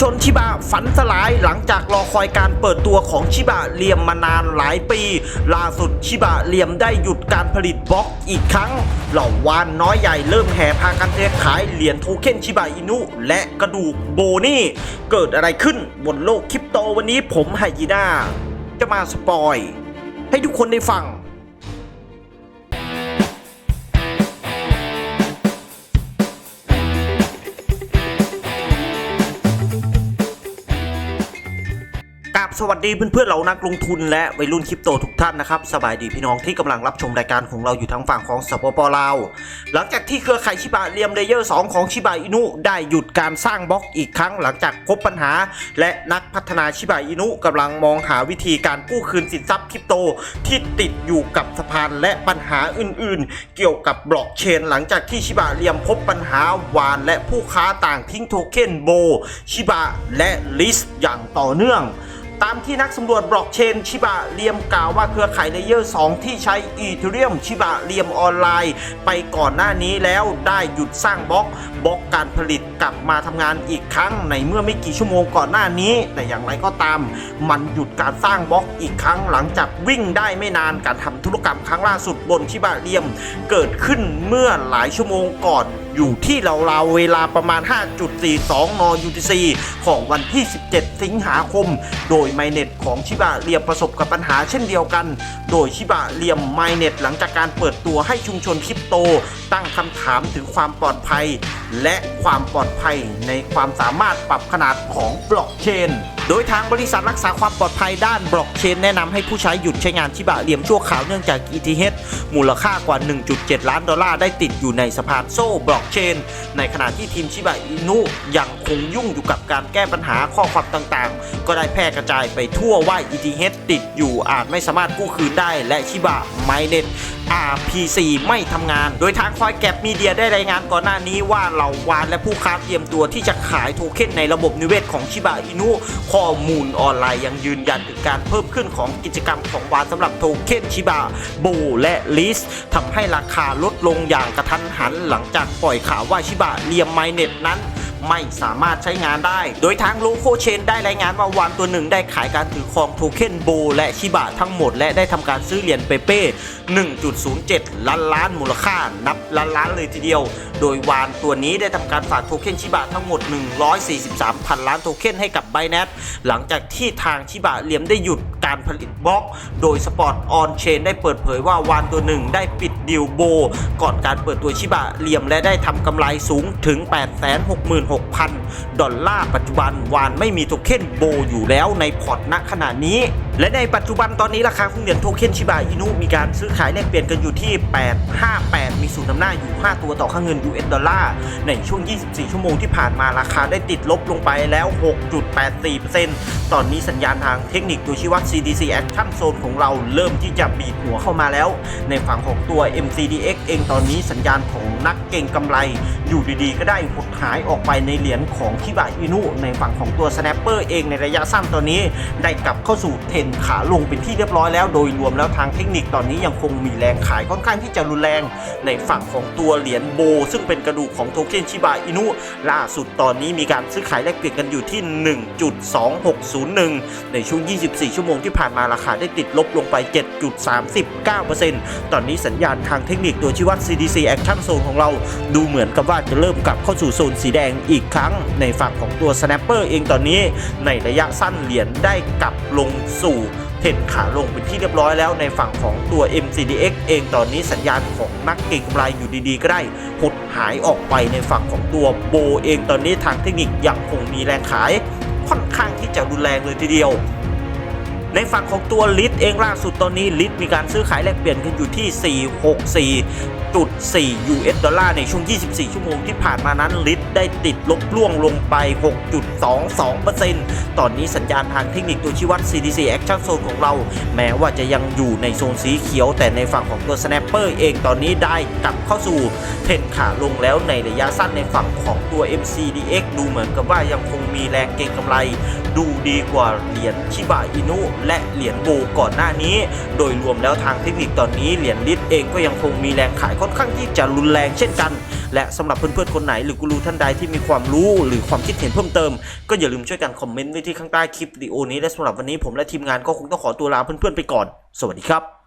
ชนชิบะฝันสลายหลังจากรอคอยการเปิดตัวของชิบะเลียมมานานหลายปี ล่าสุดชิบะเลียมได้หยุดการผลิตบล็อกอีกครั้ง เหล่าวานน้อยใหญ่เริ่มแห่พากันเทขายเหรียญโทเค็นชิบะอินุ และกระดูกโบนี่ เกิดอะไรขึ้นบนโลกคริปโตวันนี้ผมไฮยีน่าจะมาสปอย ให้ทุกคนได้ฟัง สวัสดีเพื่อนๆเหล่านักลงทุนและวัยรุ่นคริปโตทุกท่านนะครับสบายดีพี่น้องที่กำลังรับชมรายการของเราอยู่ทางฝั่งของสปปลาวหลังจากที่เครือข่ายชิบะเรียมเลเยอร์ 2 ของชิบะอินุได้หยุดการสร้างบล็อกอีกครั้งหลังจากพบปัญหา และนักพัฒนาชิบะอินุกำลังมองหาวิธีการกู้คืนสินทรัพย์คริปโตที่ติดอยู่กับสะพานและปัญหาอื่นๆ เกี่ยวกับบล็อกเชน หลังจากที่ชิบะเรียมพบปัญหาวาน และผู้ค้าต่างทิ้งโทเค็นโบชิบะและลิสอย่างต่อเนื่อง ตามที่นักสำรวจบล็อกเชนชิบะเรียมกล่าวว่าเครือข่ายเลเยอร์ 2 ที่ใช้อีเทเรียมชิบะเรียมออนไลน์ ไปก่อนหน้านี้แล้วได้หยุดสร้างบล็อกบล็อกการผลิต กลับมาทำงานอีกครั้งในเมื่อไม่กี่ชั่วโมงก่อนหน้านี้ แต่อย่างไรก็ตาม มันหยุดการสร้างบล็อกอีกครั้งหลังจากวิ่งได้ไม่นานการทำธุรกรรมครั้งล่าสุดบนชิบะเรียม เกิดขึ้นเมื่อหลายชั่วโมงก่อนอยู่ที่ราวๆเวลาประมาณ 5.42 น UTC ของวันที่ 17 สิงหาคม โดยไมเน็ตของชิบะเรียมประสบกับปัญหาเช่นเดียวกัน โดยชิบะเรียมไมเน็ตหลังจากการเปิดตัวให้ชุมชนคริปโต ตั้งคำถามถึงความปลอดภัย และความปลอดภัยในความสามารถปรับขนาดของบล็อกเชน โดยทางบริษัทรักษาความปลอดภัยด้านบล็อกเชนแนะนำให้ผู้ใช้หยุดใช้งานชิบะเรียมชั่วคราวเนื่องจาก ETH มูลค่ากว่า 1.7 ล้านดอลลาร์ได้ติดอยู่ในสะพานโซ่บล็อกเชน ในขณะที่ทีมชิบะอินุยังคงยุ่งอยู่กับการแก้ปัญหาข้อความต่างๆ ก็ได้แพร่กระจายไปทั่วว่า ETH ติดอยู่อาจไม่สามารถกู้คืนได้และชิบะไมเน็ต RPC ไม่ทำงาน โดยทางคอยแก็บมีเดียได้รายงานก่อนหน้านี้ว่าเหล่าวานและผู้ค้าเตรียมตัวที่จะขายโทเค็นในระบบนิเวศของชิบะอินุข้อมูลออนไลน์ยังยืนยันถึงการเพิ่มขึ้นของกิจกรรมของวานสำหรับโทเค็นชิบะโบและลิสทำให้ราคาลดลงอย่างกระทันหันหลังจากปล่อยข่าวว่าชิบะเรียมไมเน็ตนั้น ไม่สามารถใช้งานได้ โดยทางโลโคเชนได้รายงานว่าวานตัวหนึ่งได้ขายการถือครองโทเค็นโบและชิบะทั้งหมด และได้ทำการซื้อเหรียญเปเป้ 1.07 ล้านล้านมูลค่านับล้านล้านเลยทีเดียว โดยวานตัวนี้ได้ทำการฝากโทเค็นชิบะทั้งหมด 143พันล้านโทเค็นให้กับ b บ n a n c e หลังจากที่ทางชิบะเหลียมได้หยุดการผลิตบล็อก โดยสปอร์ตออนเชนได้เปิดเผยว่าวานตัวหนึ่งได้ปิดดิวโบ ก่อนการเปิดตัวชิบะเหลียมและได้ทำกำไรสูงถึง 8 6 6 866,000 ดอลลาร์ปัจจุบันวานไม่มีโทเค็นโบอยู่แล้วในพอร์ตณขณะนี้ และในปัจจุบันตอนนี้ราคาของเหรียญโทเค็นชิบะอินุมีการซื้อขายแลกเปลี่ยนกันอยู่ที่ 858 มีสูตรนำหน้าอยู่ 5 ตัวต่อค่าเงิน US ดอลลาร์ในช่วง 24 ชั่วโมงที่ผ่านมาราคาได้ติดลบลงไปแล้ว 6.84%ตอนนี้สัญญาณทางเทคนิคตัวชี้วัด CDC Action Zone ของเราเริ่มที่จะบีบหัวเข้ามาแล้ว ในฝั่งของตัว MCDX เองตอนนี้สัญญาณของนักเก่งกำไร อยู่ดีๆ ก็ได้หดหายออกไปในเหรียญของชิบะอินุในฝั่งของตัว Snapper เองในระยะสั้นตอนนี้ได้กลับเข้าสู่เทรนขาลงเป็นที่เรียบร้อยแล้ว โดยรวมแล้วทางเทคนิคตอนนี้ยังคงมีแรงขายค่อนข้างที่จะรุนแรงในฝั่งของตัวเหรียญโบ ซึ่งเป็นกระดูกของโทเค็นชิบะอินุล่าสุดตอนนี้มีการซื้อขายแลกเปลี่ยนกันอยู่ที่ 1.2601 ในช่วง 24 ชั่วโมงที่ผ่านมาราคาได้ติดลบลงไป 7.39%ตอนนี้สัญญาณทางเทคนิคตัวชี้วัด CDC Action Zone ของเราดูเหมือนกับว่าจะเริ่มกลับเข้าสู่โซนสีแดงอีกครั้ง ในฝั่งของตัว Snapper เองตอนนี้ในระยะสั้นเหรียญได้กลับลงสู่เทรนขาลงเป็นที่เรียบร้อยแล้วในฝั่งของตัว MCDX เองตอนนี้สัญญาณของนักเก็งกำไรอยู่ดีๆ ก็ได้หดหายออกไปในฝั่งของตัวโบเองตอนนี้ทางเทคนิคยังคงมีแรงขายค่อนข้างที่จะรุนแรงเลยทีเดียวในฝั่งของตัวลิทเองล่าสุดตอนนี้ลิทมีการซื้อขายแลกเปลี่ยนกันอยู่ที่ 464 6.4 US ดอลลาร์ในช่วง 24 ชั่วโมงที่ผ่านมานั้นลิทได้ติดลบล่วงลงไป 6.22%ตอนนี้สัญญาณทางเทคนิคตัวชี้วัด CDC Action Zone ของเรา แม้ว่าจะยังอยู่ในโซนสีเขียว แต่ในฝั่งของตัว Snapper เองตอนนี้ได้กลับเข้าสู่เทรนขาลงแล้วในระยะสั้นในฝั่งของตัว MCDX ดูเหมือนกับว่ายังคงมีแรงเก็งกำไร ดูดีกว่าเหรียญชิบะอินุและเหรียญโบก่อนหน้านี้ โดยรวมแล้วทางเทคนิคตอนนี้เหรียญลิตเองก็ยังคงมีแรงขายค่อนข้างที่จะรุนแรงเช่นกัน และสำหรับเพื่อนๆคนไหนหรือกูรูท่านใดที่มีความรู้หรือความคิดเห็นเพิ่มเติม ก็อย่าลืมช่วยกันคอมเมนต์ไว้ที่ข้างใต้คลิปวิดีโอนี้และสำหรับวันนี้ผมและทีมงานก็คงต้องขอตัวลาเพื่อนๆไปก่อน สวัสดีครับ